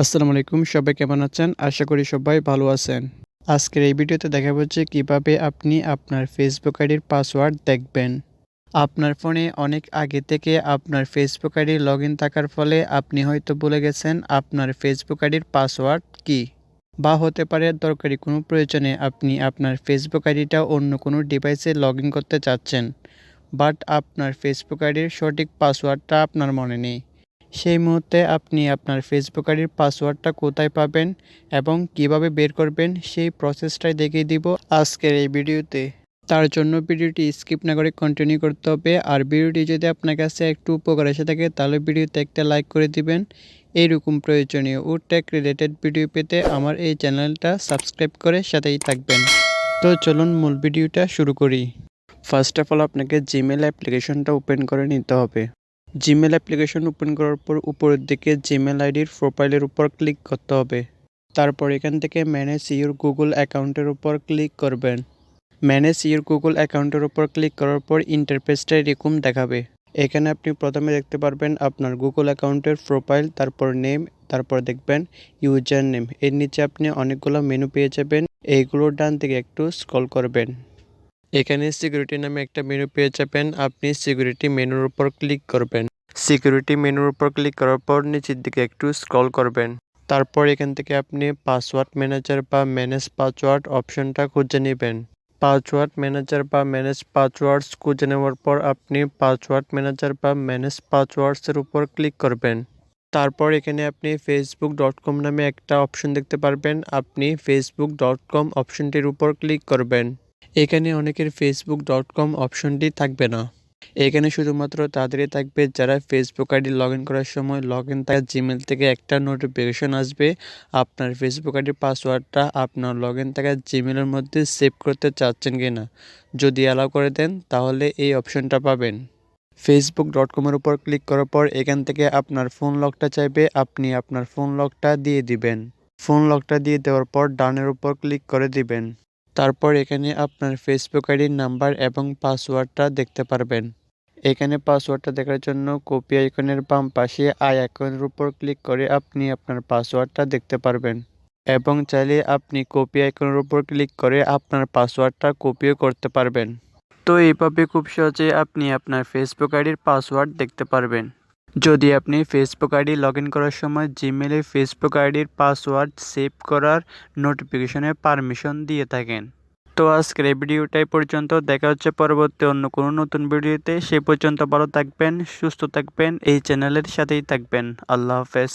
আসসালামু আলাইকুম, সবাই কেমন আছেন? আশা করি সবাই ভালো আছেন। আজকের এই ভিডিওতে দেখা হচ্ছে কীভাবে আপনি আপনার ফেসবুক আইডির পাসওয়ার্ড দেখবেন। আপনার ফোনে অনেক আগে থেকে আপনার ফেসবুক আইডি লগ থাকার ফলে আপনি হয়তো ভুলে গেছেন আপনার ফেসবুক আইডির পাসওয়ার্ড কি। বা হতে পারে দরকারি কোনো প্রয়োজনে আপনি আপনার ফেসবুক আইডিটা অন্য কোনো ডিভাইসে লগ করতে চাচ্ছেন বাট আপনার ফেসবুক আইডির সঠিক পাসওয়ার্ডটা আপনার মনে নেই। সেই মুহূর্তে আপনি আপনার ফেসবুক আইডির পাসওয়ার্ডটা কোথায় পাবেন এবং কীভাবে বের করবেন সেই প্রসেসটাই দেখিয়ে দিব আজকের এই ভিডিওতে তার জন্য ভিডিওটি স্কিপ না করে কন্টিনিউ করতে হবে। আর ভিডিওটি যদি আপনার কাছে একটু উপকার এসে থাকে, তাহলে ভিডিওতে একটা লাইক করে দিবেন। এইরকম প্রয়োজনীয় ও টেক রিলেটেড ভিডিও পেতে আমার এই চ্যানেলটা সাবস্ক্রাইব করে সাথেই থাকবেন। তো চলুন মূল ভিডিওটা শুরু করি। ফার্স্ট অফ অল আপনাকে জিমেল অ্যাপ্লিকেশনটা ওপেন করে নিতে হবে। জিমেল অ্যাপ্লিকেশন ওপেন করার পর উপরের দিকে জিমেল আইডির প্রোফাইলের উপর ক্লিক করতে হবে। তারপর এখান থেকে ম্যানেজ ইউর গুগল অ্যাকাউন্টের উপর ক্লিক করবেন। ম্যানেজ ইউর গুগল অ্যাকাউন্টের উপর ক্লিক করার পর ইন্টারফেসটা এরকম দেখাবে। এখানে আপনি প্রথমে দেখতে পারবেন আপনার গুগল অ্যাকাউন্টের প্রোফাইল তারপর নেম তারপর দেখবেন ইউজার নেম এর নিচে আপনি অনেকগুলো মেনু পেয়ে যাবেন। এইগুলোর ডান দিকে একটু স্ক্রল করবেন। এখানে সিকিউরিটি নামে একটা মেনু পেয়ে যাবেন। আপনি সিকিউরিটি মেনুর উপর ক্লিক করবেন। সিকিউরিটি মেনুর উপর ক্লিক করার পর নিচের দিকে একটু স্ক্রল করবেন। তারপর এখান থেকে আপনি পাসওয়ার্ড ম্যানেজার বা ম্যানেজ পাসওয়ার্ড অপশনটা খুঁজে নেবেন। পাসওয়ার্ড ম্যানেজার বা ম্যানেজ পাসওয়ার্ডস খুঁজে নেওয়ার পর আপনি পাসওয়ার্ড ম্যানেজার বা ম্যানেজ পাসওয়ার্ডসের উপর ক্লিক করবেন। তারপর এখানে আপনি ফেসবুক ডট কম নামে একটা অপশন দেখতে পারবেন। আপনি ফেসবুক ডট কম অপশনটির উপর ক্লিক করবেন। এখানে অনেকের ফেসবুক ডট কম অপশনটি থাকবে না। এখানে শুধুমাত্র তাদেরই থাকবে যারা ফেসবুক আইডি লগ ইন করার সময় লগ ইন থাকে জিমেল থেকে একটা নোটিফিকেশন আসবে। আপনার ফেসবুক আইডির পাসওয়ার্ডটা আপনার লগ ইন থাকা জিমেলের মধ্যে সেভ করতে চাচ্ছেন কি না যদি অ্যালাউ করে দেন তাহলে এই অপশনটা পাবেন। ফেসবুক ডট কমের উপর ক্লিক করার পর এখান থেকে আপনার ফোন লকটা চাইবে, আপনি আপনার ফোন লকটা দিয়ে দিবেন। ফোন লকটা দিয়ে দেওয়ার পর ডানের উপর ক্লিক করে দিবেন। তারপর এখানে আপনার ফেসবুক আইডির নাম্বার এবং পাসওয়ার্ডটা দেখতে পারবেন। এখানে পাসওয়ার্ডটা দেখার জন্য কপি আইকনের বাম পাশে আই আইকনের উপর ক্লিক করে আপনি আপনার পাসওয়ার্ডটা দেখতে পারবেন। এবং চাইলে আপনি কপি আইকনের উপর ক্লিক করে আপনার পাসওয়ার্ডটা কপিও করতে পারবেন। তো এইভাবে খুব সহজে আপনি আপনার ফেসবুক আইডির পাসওয়ার্ড দেখতে পারবেন। যদি আপনি ফেসবুক আইডি লগ ইন করার সময় জিমেলে ফেসবুক আইডির পাসওয়ার্ড সেভ করার নোটিফিকেশনে পারমিশন দিয়ে থাকেন। তো আজকের এই ভিডিওটাই পর্যন্ত। দেখা হচ্ছে পরবর্তী অন্য কোনো নতুন ভিডিওতে। সে পর্যন্ত ভালো থাকবেন, সুস্থ থাকবেন, এই চ্যানেলের সাথেই থাকবেন। আল্লাহ হাফেজ।